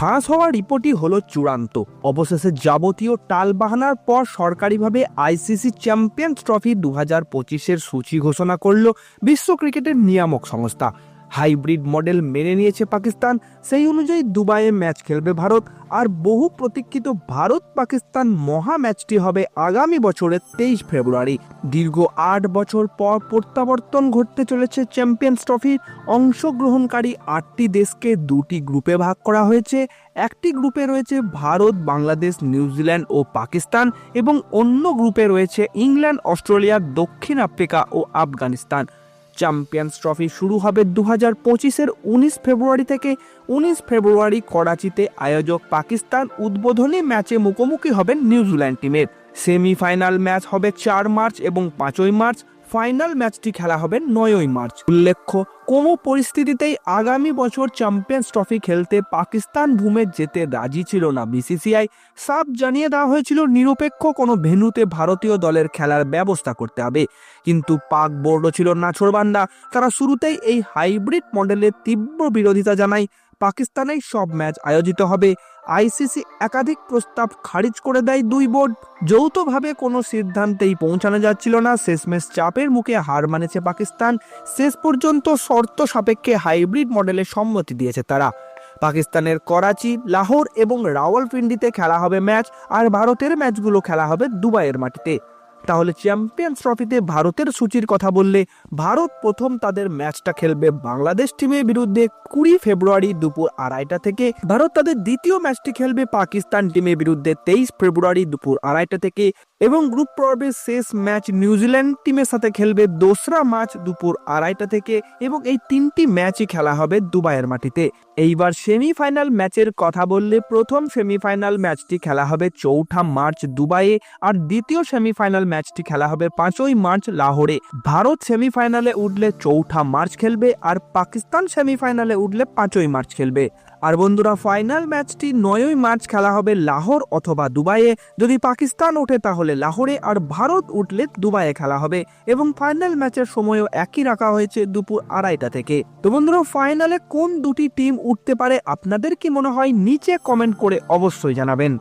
ফাঁস হওয়া রিপোর্টই হলো চূড়ান্ত। অবশেষে যাবতীয় টালবাহানার পর সরকারিভাবে আইসিসি চ্যাম্পিয়ন্স ট্রফি দু হাজার পঁচিশের সূচি ঘোষণা করল বিশ্ব ক্রিকেটের নিয়ামক সংস্থা। হাইব্রিড মডেল মেনে নিয়েছে পাকিস্তান। সেই অনুযায়ী দুবাইয়ে ম্যাচ খেলবে ভারত আর বহু প্রতীক্ষিত ভারত পাকিস্তান মহা ম্যাচটি হবে আগামী বছরের তেইশ ফেব্রুয়ারি। দীর্ঘ আট বছর পর প্রত্যাবর্তন ঘটতে চলেছে চ্যাম্পিয়ন্স ট্রফির। অংশগ্রহণকারী আটটি দেশকে দুটি গ্রুপে ভাগ করা হয়েছে। একটি গ্রুপে রয়েছে ভারত, বাংলাদেশ, নিউজিল্যান্ড ও পাকিস্তান এবং অন্য গ্রুপে রয়েছে ইংল্যান্ড, অস্ট্রেলিয়া, দক্ষিণ আফ্রিকা ও আফগানিস্তান। চ্যাম্পিয়ন্স ট্রফি শুরু হবে দু হাজার পঁচিশের উনিশ ফেব্রুয়ারি থেকে। উনিশ ফেব্রুয়ারি করাচিতে আয়োজক পাকিস্তান উদ্বোধনী ম্যাচে মুখোমুখি হবেন নিউজিল্যান্ড টিমের। সেমিফাইনাল ম্যাচ হবে চার মার্চ এবং পাঁচই মার্চ ফাইনাল ম্যাচটি খেলা হবে নয়ই মার্চ। উল্লেখ্য, কোনো পরিস্থিতিতেই আগামী বছর চ্যাম্পিয়ন্স ট্রফি খেলতে পাকিস্তান ভূমে যেতে রাজি ছিল না। বিসিসিআই সাফ জানিয়ে দেওয়া হয়েছিল, নিরপেক্ষ কোনো ভেন্যুতে ভারতীয় দলের খেলার ব্যবস্থা করতে হবে। কিন্তু পাক বোর্ডও ছিল নাছোড়বান্দা। তারা শুরুতেই এই হাইব্রিড মডেলের তীব্র বিরোধিতা জানায়। পাকিস্তানেই সব ম্যাচ আয়োজিত হবে। আইসিসি একাধিক প্রস্তাব খারিজ করে দেয় দুই বোর্ড। যৌথভাবে কোনো সিদ্ধান্তেই পৌঁছানো যাচ্ছিল না। শেষমেশ চাপের মুখে হার মানেছে পাকিস্তান। শেষ পর্যন্ত শর্ত সাপেক্ষে হাইব্রিড মডেলে সম্মতি দিয়েছে তারা। পাকিস্তানের করাচি, লাহোর এবং রাওয়ালপিন্ডিতে খেলা হবে ম্যাচ। আর ভারতের ম্যাচগুলো খেলা হবে দুবাইয়ের মাটিতে। তাহলে চ্যাম্পিয়ন্স ট্রফিতে ভারতের সূচির কথা বললে ভারত প্রথম তাদের ম্যাচটা খেলবে বাংলাদেশ টিমের বিরুদ্ধে কুড়ি ফেব্রুয়ারি দুপুর আড়াইটা থেকে। ভারত তাদের দ্বিতীয় ম্যাচটি খেলবে পাকিস্তান টিমের বিরুদ্ধে তেইশ ফেব্রুয়ারি দুপুর আড়াইটা থেকে। এবং গ্রুপ পর্বের শেষ ম্যাচ নিউজিল্যান্ড টিমের সাথে খেলবে দোসরা ম্যাচ দুপুর আড়াইটা থেকে এবং এই তিনটি ম্যাচই খেলা হবে দুবাইয়ের মাটিতে। এইবার সেমিফাইনাল ম্যাচের কথা বললে প্রথম সেমিফাইনাল ম্যাচটি খেলা হবে চৌঠা মার্চ দুবাইয়ে আর দ্বিতীয় সেমিফাইনাল ম্যাচটি খেলা হবে পাঁচই মার্চ লাহোরে। ভারত সেমিফাইনালে উঠলে চৌঠা মার্চ খেলবে আর পাকিস্তান সেমিফাইনালে উঠলে পাঁচই মার্চ খেলবে। আর বন্ধুরা ফাইনাল ম্যাচটি নয়ই মার্চ খেলা হবে লাহোর অথবা দুবাইয়ে। যদি পাকিস্তান ওঠে, তাহলে লাহোরে আর ভারত উঠলে দুবাইয়ে খেলা হবে। এবং ফাইনাল ম্যাচের সময়ও একই রাখা হয়েছে দুপুর আড়াইটা থেকে। তো বন্ধুরা ফাইনালে কোন দুটি টিম উঠতে পারে, আপনাদের কি মনে হয়? নিচে কমেন্ট করে অবশ্যই জানাবেন।